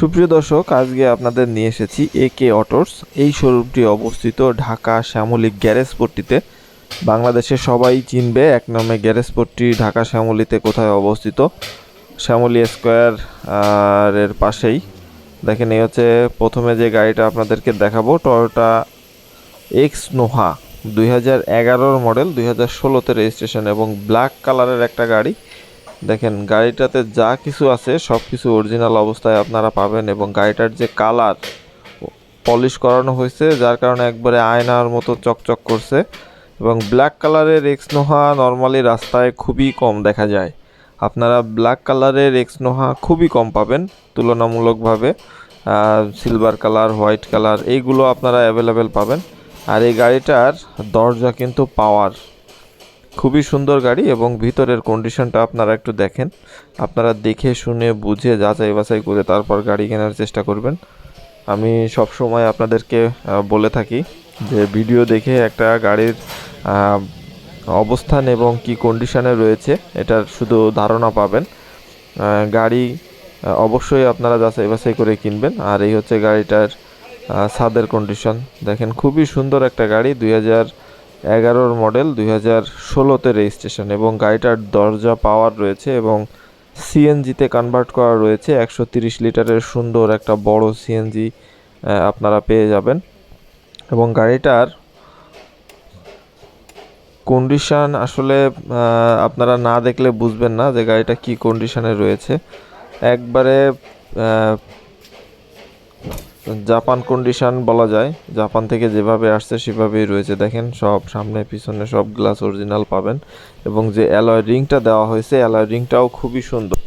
সুপ্রিয় দর্শক, আজকে আপনাদের নিয়ে এসেছি এ কে অটোস এই শোরুমটি অবস্থিত ঢাকা শ্যামলী গ্যারেজ পট্টিতে। বাংলাদেশে সবাই চিনবে এক নামে গ্যারেজ পট্টি ঢাকা শ্যামলীতে কোথায় অবস্থিত। শ্যামলী স্কোয়ার এর পাশেই। দেখেন, এই হচ্ছে প্রথমে যে গাড়িটা আপনাদেরকে দেখাবো, টয়োটা এক্স নোহা। দুই হাজার এগারোর মডেল, দুই হাজার ষোলোতে রেজিস্ট্রেশন এবং ব্ল্যাক কালারের একটা গাড়ি। দেখেন, গাড়িটাতে যা কিছু আছে সব কিছু অরিজিনাল অবস্থায় আপনারা পাবেন এবং গাড়িটার যে কালার পলিশ করানো হয়েছে, যার কারণে একবারে আয়নার মতো চকচক করছে এবং ব্ল্যাক কালারের এক্স নোহা নর্মালি রাস্তায় খুবই কম দেখা যায়। আপনারা ব্ল্যাক কালারের এক্স নোহা খুবই কম পাবেন, তুলনামূলকভাবে সিলভার কালার হোয়াইট কালার এইগুলো আপনারা অ্যাভেলেবেল পাবেন। আর এই গাড়িটার দরজা কিন্তু পাওয়ার খুবই সুন্দর গাড়ি এবং ভিতরের কন্ডিশনটা আপনারা একটু দেখেন। আপনারা দেখে শুনে, বুঝে, যাচাই বাছাই করে তারপর গাড়ি কেনার চেষ্টা করবেন। আমি সব সময় আপনাদেরকে বলে থাকি যে ভিডিও দেখে একটা গাড়ির অবস্থান এবং কি কন্ডিশনে রয়েছে, এটার শুধু ধারণা পাবেন। গাড়ি অবশ্যই আপনারা যাচাই বাছাই করে কিনবেন। আর এই হচ্ছে গাড়িটার ছাদের কন্ডিশন দেখেন খুবই সুন্দর একটা গাড়ি, দুই হাজার এগারোর মডেল দুই হাজার ষোলোতে রেজিস্ট্রেশন এবং গাড়িটার দরজা পাওয়ার রয়েছে এবং সিএনজিতে কনভার্ট করা রয়েছে একশো তিরিশ লিটারের সুন্দর একটা বড় সিএনজি আপনারা পেয়ে যাবেন। এবং গাড়িটার কন্ডিশান আসলে আপনারা না দেখলে বুঝবেন না যে গাড়িটা কি কন্ডিশানে রয়েছে। একবারে জাপান কন্ডিশন বলা যায়। জাপান থেকে যেভাবে আসছে, সেভাবেই রয়েছে। দেখেন, সব সামনে, পিছনে সব গ্লাস অরিজিনাল পাবেন। এবং যে অ্যালয় রিংটা দেওয়া হয়েছে অ্যালয় রিংটাও খুবই সুন্দর।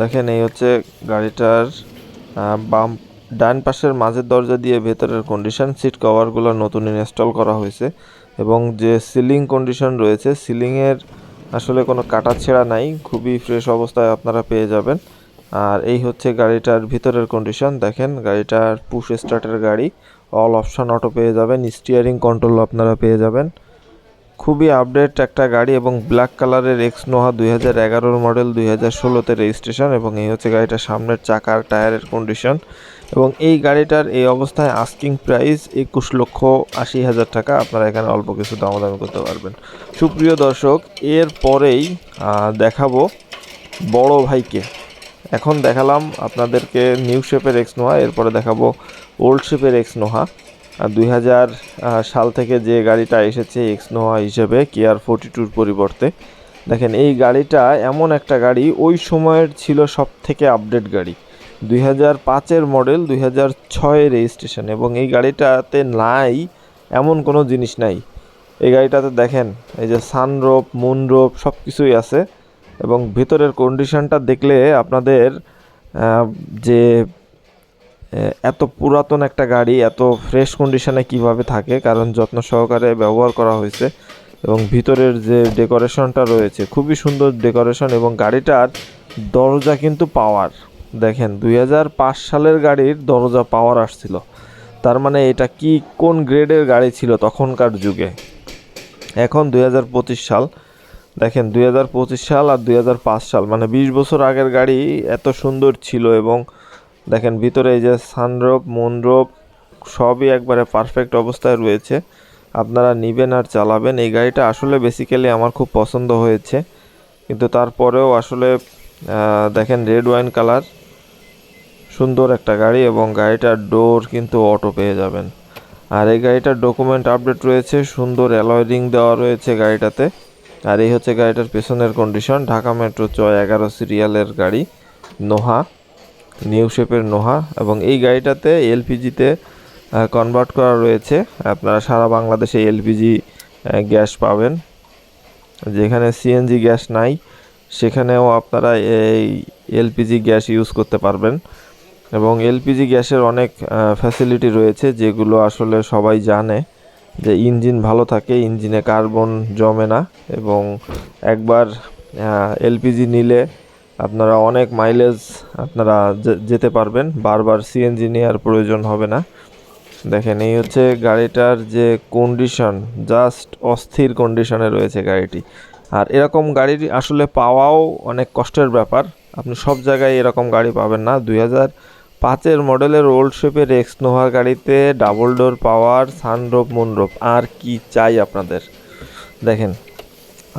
দেখেন, এই হচ্ছে গাড়িটার বাম, ডান পাশের মাঝের দরজা দিয়ে ভেতরের কন্ডিশন সিট কভারগুলো নতুন ইনস্টল করা হয়েছে। এবং যে সিলিং কন্ডিশন রয়েছে সিলিংয়ের আসলে কোনো কাটা ছেঁড়া নাই। খুবই ফ্রেশ অবস্থায় আপনারা পেয়ে যাবেন। আর এই হচ্ছে গাড়িটার ভিতরের কন্ডিশন দেখেন, গাড়িটার পুশ স্টার্টের গাড়ি। অল অপশন অটো পেয়ে যাবেন। স্টিয়ারিং কন্ট্রোল আপনারা পেয়ে যাবেন। খুবই আপডেট একটা গাড়ি এবং ব্ল্যাক কালারের এক্স নোহা দুই হাজার এগারোর মডেল দুই হাজার ষোলোতে রেজিস্ট্রেশন এবং এই হচ্ছে গাড়িটার সামনের চাকার টায়ারের কন্ডিশন এবং এই গাড়িটার এই অবস্থায় আস্কিং প্রাইস একুশ লক্ষ আশি হাজার টাকা। আপনারা এখানে অল্প কিছু দামাদামি করতে পারবেন। সুপ্রিয় দর্শক এর পরেই দেখাবো বড় ভাইকে। এখন দেখালাম আপনাদেরকে নিউ শেপের এক্স নোহা, এরপরে দেখাবো ওল্ড শেপের এক্স নোহা। দুই হাজার সাল থেকে যে গাড়িটা এসেছে এক্স নোহা হিসেবে কেয়ার ফোর্টি টুর পরিবর্তে। দেখেন, এই গাড়িটা এমন একটা গাড়ি, ওই সময়ের ছিল সব থেকে আপডেট গাড়ি। দুই হাজার পাঁচের মডেল দুই হাজার ছয়ের রেজিস্ট্রেশন এবং এই গাড়িটাতে নাই, এমন কোনো জিনিস নাই। এই গাড়িটাতে দেখেন, এই যে সানরোপ মুনরোপ সব কিছুই আছে। এবং ভিতরের কন্ডিশনটা দেখলে আপনাদের যে এত পুরাতন একটা গাড়ি, এত ফ্রেশ কন্ডিশনে কীভাবে থাকে, কারণ যত্ন সহকারে ব্যবহার করা হয়েছে এবং ভিতরের যে ডেকোরেশনটা রয়েছে, খুবই সুন্দর ডেকোরেশন এবং গাড়িটার দরজা কিন্তু পাওয়ার দেখেন দু হাজার পাঁচ সালের গাড়ির দরজা পাওয়ার আসছিল। তার মানে এটা কি, কোন গ্রেডের গাড়ি ছিল তখনকার যুগে? এখন দু হাজার পঁচিশ সাল। দেখেন দুই হাজার পঁচিশ সাল আর দুই হাজার পাঁচ সাল মানে বিশ বছর আগের গাড়ি এত সুন্দর ছিল এবং দেখেন ভিতরে এই যে সানরোপ মনরোপ সবই একবারে পারফেক্ট অবস্থায় রয়েছে। আপনারা নিবেন আর চালাবেন। এই গাড়িটা আসলে বেসিক্যালি আমার খুব পছন্দ হয়েছে। কিন্তু তারপরেও আসলে দেখেন রেড ওয়াইন কালার সুন্দর একটা গাড়ি এবং গাড়িটার ডোর কিন্তু অটো পেয়ে যাবেন। আর এই গাড়িটার ডকুমেন্ট আপডেট রয়েছে, সুন্দর অ্যালয় রিং দেওয়া রয়েছে গাড়িটাতে। আর এই হচ্ছে গাড়িটার পেছনের কন্ডিশন ঢাকা মেট্রো চ এগারো সিরিয়ালের গাড়ি, নোহা নিউ শেপের নোহা এবং এই গাড়িটাতে এলপিজিতে কনভার্ট করা রয়েছে। আপনারা সারা বাংলাদেশে এলপিজি গ্যাস পাবেন। যেখানে সিএনজি গ্যাস নাই, সেখানেও আপনারা এই এলপিজি গ্যাস ইউজ করতে পারবেন। এবং এলপিজি গ্যাসের অনেক ফ্যাসিলিটি রয়েছে যেগুলো আসলে সবাই জানে। যে ইঞ্জিন ভালো থাকে, ইঞ্জিনে কার্বন জমে না এবং একবার এলপিজি নিলে আপনারা অনেক মাইলেজ আপনারা যেতে পারবেন। বারবার সিএনজি নেওয়ার প্রয়োজন হবে না। দেখেন, এই হচ্ছে গাড়িটার যে কন্ডিশন জাস্ট অস্থির কন্ডিশনে রয়েছে গাড়িটি। আর এরকম গাড়ি আসলে পাওয়াও অনেক কষ্টের ব্যাপার। আপনি সব জায়গায় এরকম গাড়ি পাবেন না। দুই হাজার পাঁচের মডেলের ওল্ড শেপের এক্স নোহার গাড়িতে ডাবল ডোর পাওয়ার, সানরোপ, মুনরোপ। আর কি চাই আপনাদের? দেখেন,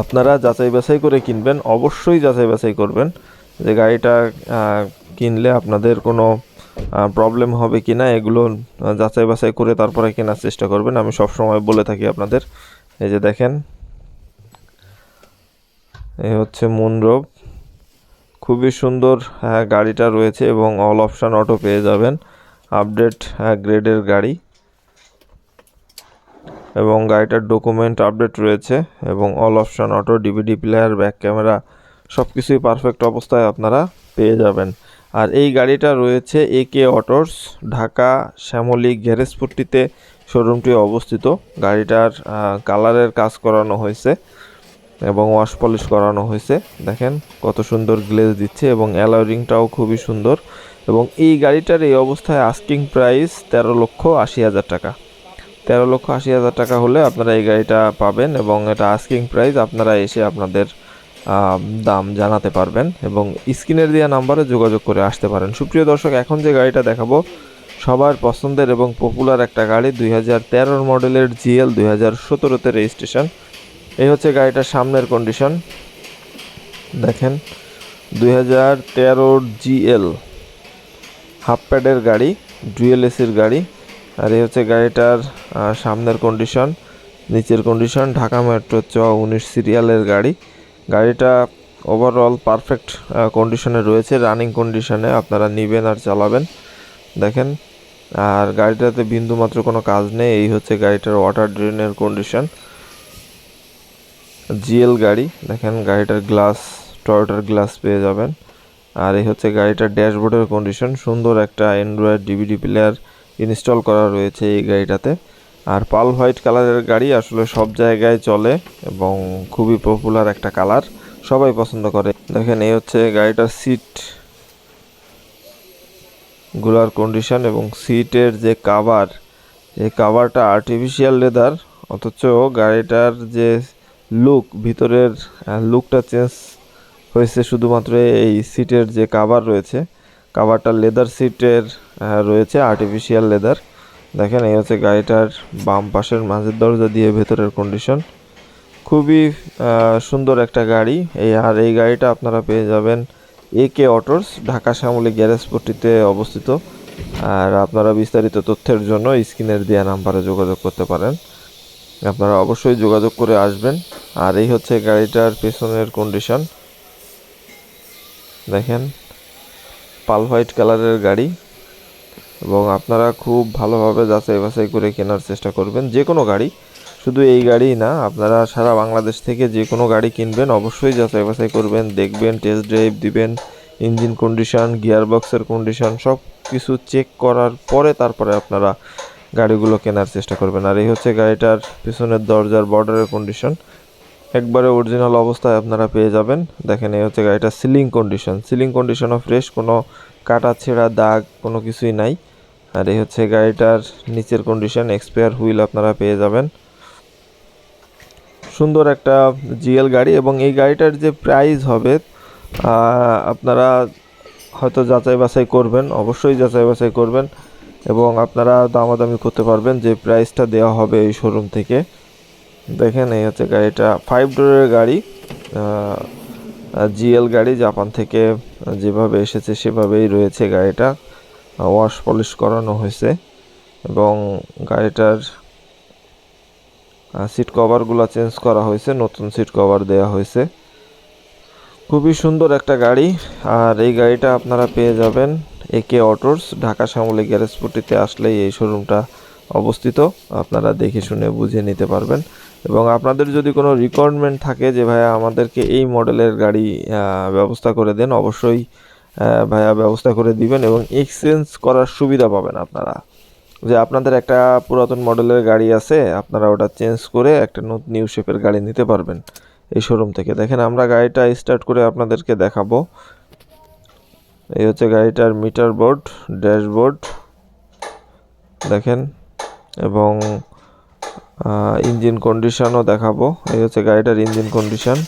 আপনারা যাচাই বাছাই করে কিনবেন, অবশ্যই যাচাই বাছাই করবেন যে গাড়িটা কিনলে আপনাদের কোনো প্রবলেম হবে কি না এগুলো যাচাই বাছাই করে তারপরে কেনার চেষ্টা করবেন। আমি সব সময় বলে থাকি আপনাদের। এই যে দেখেন, এই হচ্ছে মুনরোপ। খুবই সুন্দর আহ, গাড়িটা রয়েছে এবং অল অপশান অটো পেয়ে যাবেন। আপডেট গ্রেডের গাড়ি এবং গাড়িটার ডকুমেন্ট আপডেট রয়েছে এবং all option auto DVD player back camera সব কিছুই পারফেক্ট অবস্থায় আপনারা পেয়ে যাবেন। আর এই গাড়িটা রয়েছে A K Autos Dhaka Shyamoli গ্যারেজপট্টিতে শোরুমটি অবস্থিত। গাড়িটার কালারের কাজ করানো হয়েছে। এবং ওয়াশ পলিশ করানো হয়েছে। দেখেন কত সুন্দর গ্লেজ দিচ্ছে এবং অ্যালয় রিংটাও খুবই সুন্দর। এবং এই গাড়িটার এই অবস্থায় আস্কিং প্রাইস তেরো লক্ষ আশি হাজার টাকা। তেরো লক্ষ আশি হাজার টাকা হলে আপনারা এই গাড়িটা পাবেন এবং এটা আস্কিং প্রাইস আপনারা এসে আপনাদের দাম জানাতে পারবেন এবং স্ক্রিনের দেওয়া নাম্বারে যোগাযোগ করে আসতে পারেন। সুপ্রিয় দর্শক, এখন যে গাড়িটা দেখাবো, সবার পছন্দের এবং পপুলার একটা গাড়ি দুই হাজার তেরোর মডেলের জিএল দুই হাজার সতেরোতে রেজিস্ট্রেশন এই হচ্ছে গাড়িটার সামনের কন্ডিশন দেখেন, দুই হাজার তেরোর জিএল হাফ প্যাডের গাড়ি ডুয়েল এসির গাড়ি। আর এই হচ্ছে গাড়িটার সামনের কন্ডিশন নিচের কন্ডিশন ঢাকা মেট্রো চ উনিশ সিরিয়ালের গাড়ি। গাড়িটা ওভারঅল পারফেক্ট কন্ডিশনে রয়েছে রানিং কন্ডিশনে আপনারা নেবেন আর চালাবেন। দেখেন, আর গাড়িটাতে বিন্দু মাত্র কোনো কাজ নেই, এই হচ্ছে গাড়িটার ওয়াটার ড্রেনের কন্ডিশন জিএল গাড়ি। দেখেন গাড়িটার গ্লাস টয়োটার গ্লাস পেয়ে যাবেন। আর এই হচ্ছে গাড়িটার ড্যাশবোর্ডের কন্ডিশন সুন্দর একটা অ্যান্ড্রয়েড ডিভিডি প্লেয়ার ইনস্টল করা রয়েছে এই গাড়িটাতে। আর পাল হোয়াইট কালারের গাড়ি আসলে সব জায়গায় চলে এবং খুবই পপুলার একটা কালার। সবাই পছন্দ করে। দেখেন এই হচ্ছে গাড়িটার সিটগুলার কন্ডিশন এবং সিটের যে কাভার এই কাভারটা আর্টিফিশিয়াল লেদার অথচ গাড়িটার যে লুক ভিতরের লুকটা চেঞ্জ হয়েছে শুধুমাত্র এই সিটের যে কাভার রয়েছে। কাভারটা লেদার সিটের রয়েছে আর্টিফিশিয়াল লেদার দেখেন, এই হচ্ছে গাড়িটার বাম পাশের মাঝের দরজা দিয়ে ভেতরের কন্ডিশন খুবই সুন্দর একটা গাড়ি। এই, আর এই গাড়িটা আপনারা পেয়ে যাবেন A K autos Dhaka Shyamoli garage পট্টিতে অবস্থিত। আর আপনারা বিস্তারিত তথ্যের জন্য স্ক্রিনের দেওয়া নাম্বারে যোগাযোগ করতে পারেন। আপনারা অবশ্যই যোগাযোগ করে আসবেন। আর এই হচ্ছে গাড়িটার পেছনের কন্ডিশন দেখেন, পাল হোয়াইট কালারের গাড়ি এবং আপনারা খুব ভালোভাবে যাচাই বাছাই করে কেনার চেষ্টা করবেন, যে কোনো গাড়ি। শুধু এই গাড়ি না, আপনারা সারা বাংলাদেশ থেকে যে কোনো গাড়ি কিনবেন, অবশ্যই যাচাই বাছাই করবেন, দেখবেন টেস্ট ড্রাইভ দিবেন ইঞ্জিন কন্ডিশন গিয়ার বক্সের কন্ডিশন সব কিছু চেক করার পরে তারপরে আপনারা গাড়িগুলো কেনার চেষ্টা করবেন। আর এই হচ্ছে গাড়িটার পিছনের দরজার বর্ডারের কন্ডিশন একবারে অরিজিনাল অবস্থায় আপনারা পেয়ে যাবেন। দেখেন, এই হচ্ছে গাড়িটার সিলিং কন্ডিশন সিলিং কন্ডিশনও ফ্রেশ কোনো কাটা ছেঁড়া দাগ, কোনো কিছুই নাই। আর এই হচ্ছে গাড়িটার নিচের কন্ডিশন এক্সপায়ার হুইল আপনারা পেয়ে যাবেন। সুন্দর একটা জিএল গাড়ি এবং এই গাড়িটার যে প্রাইস হবে আপনারা হয়তো যাচাই বাছাই করবেন, অবশ্যই যাচাই বাছাই করবেন এবং আপনারা দামাদামি করতে পারবেন যে প্রাইসটা দেওয়া হবে এই শোরুম থেকে। দেখেন, এই হচ্ছে গাড়িটা। ফাইভ ডোরের গাড়ি জিএল গাড়ি জাপান থেকে যেভাবে এসেছে সেভাবেই রয়েছে গাড়িটা। ওয়াশ পলিশ করানো হয়েছে এবং গাড়িটার সিট কভারগুলো চেঞ্জ করা হয়েছে, নতুন সিট কভার দেওয়া হয়েছে। খুবই সুন্দর একটা গাড়ি। আর এই গাড়িটা আপনারা পেয়ে যাবেন একে অটোস ঢাকা শ্যামলী গ্যারেজপট্টিতে আসলেই এই শোরুমটা অবস্থিত। আপনারা দেখে শুনে বুঝে নিতে পারবেন। এবং আপনাদের যদি কোনো রিকোয়ারমেন্ট থাকে যে, ভাইয়া, আমাদেরকে এই মডেলের গাড়ি ব্যবস্থা করে দেন, অবশ্যই ভাইয়া ব্যবস্থা করে দিবেন এবং এক্সচেঞ্জ করার সুবিধা পাবেন আপনারা। যে, আপনাদের একটা পুরাতন মডেলের গাড়ি আছে, আপনারা ওটা চেঞ্জ করে একটা নতুন নিউ শেপের গাড়ি নিতে পারবেন এই শোরুম থেকে। দেখেন, আমরা গাড়িটা স্টার্ট করে আপনাদেরকে দেখাবো। এই হচ্ছে গাড়িটার মিটার বোর্ড ড্যাশবোর্ড দেখেন, এবং ইঞ্জিন কন্ডিশনও দেখাবো। এই হচ্ছে গাড়িটার ইঞ্জিন কন্ডিশন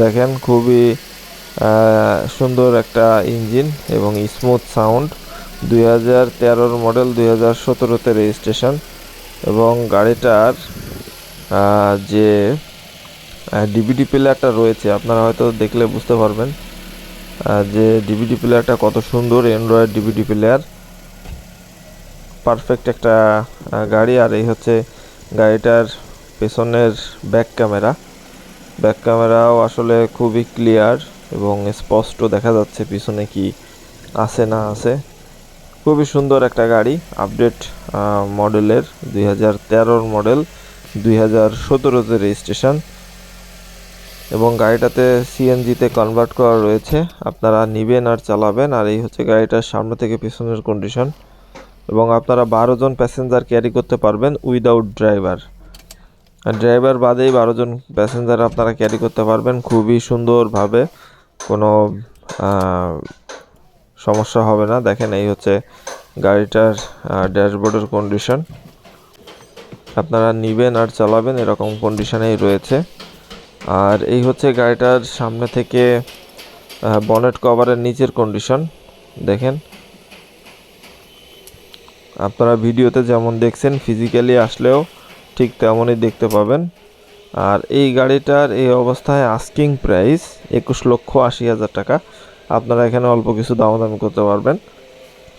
দেখেন, খুবই সুন্দর একটা ইঞ্জিন এবং স্মুথ সাউন্ড দুই হাজার তেরোর মডেল দুই হাজার সতেরোতে রেজিস্ট্রেশন এবং গাড়িটার যে ডিভিডি প্লেয়ারটা রয়েছে, আপনারা হয়তো দেখলে বুঝতে পারবেন। যে ডিভিডি প্লেয়ারটা কত সুন্দর অ্যান্ড্রয়েড ডিভিডি প্লেয়ার পারফেক্ট একটা গাড়ি, আর এই হচ্ছে গাড়িটার পেছনের ব্যাক ক্যামেরা ব্যাক ক্যামেরাও আসলে খুবই ক্লিয়ার এবং স্পষ্ট দেখা যাচ্ছে পিছনে কি আছে না আছে। খুবই সুন্দর একটা গাড়ি আপডেট মডেলের দুই হাজার মডেল দুই হাজার রেজিস্ট্রেশন এবং গাড়িটাতে সিএনজিতে কনভার্ট করা রয়েছে। আপনারা নিবেন আর চালাবেন, আর এই হচ্ছে গাড়িটার সামনে থেকে পিছনের কন্ডিশন এবং আপনারা বারো জন প্যাসেঞ্জার ক্যারি করতে পারবেন উইদাউট ড্রাইভার আর ড্রাইভার বাদেই বারো জন প্যাসেঞ্জার আপনারা ক্যারি করতে পারবেন। খুবই সুন্দরভাবে কোনো সমস্যা হবে না। দেখেন এই হচ্ছে গাড়িটার ড্যাশবোর্ডের কন্ডিশন আপনারা নিবেন আর চালাবেন, এরকম কন্ডিশনেই রয়েছে। আর এই হচ্ছে গাড়িটার সামনে থেকে বনেট কভারের নিচের কন্ডিশন দেখেন। আপনারা ভিডিওতে যেমন দেখছেন ফিজিক্যালি আসলেও ঠিক তেমনই দেখতে পাবেন। আর এই গাড়িটার এই অবস্থায় আস্কিং প্রাইস একুশ লক্ষ আশি হাজার টাকা। আপনারা এখানে অল্প কিছু দামাদামি করতে পারবেন।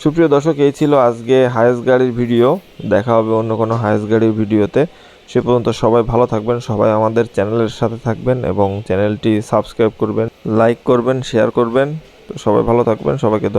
সুপ্রিয় দর্শক, এই ছিল আজকে হায়েস্ট গাড়ির ভিডিও দেখা হবে অন্য কোনো হায়েস্ট গাড়ির ভিডিওতে সে পর্যন্ত সবাই ভালো থাকবেন, সবাই আমাদের চ্যানেলের সাথে থাকবেন এবং চ্যানেলটি সাবস্ক্রাইব করবেন, লাইক করবেন, শেয়ার করবেন। তো সবাই ভালো থাকবেন, সবাইকে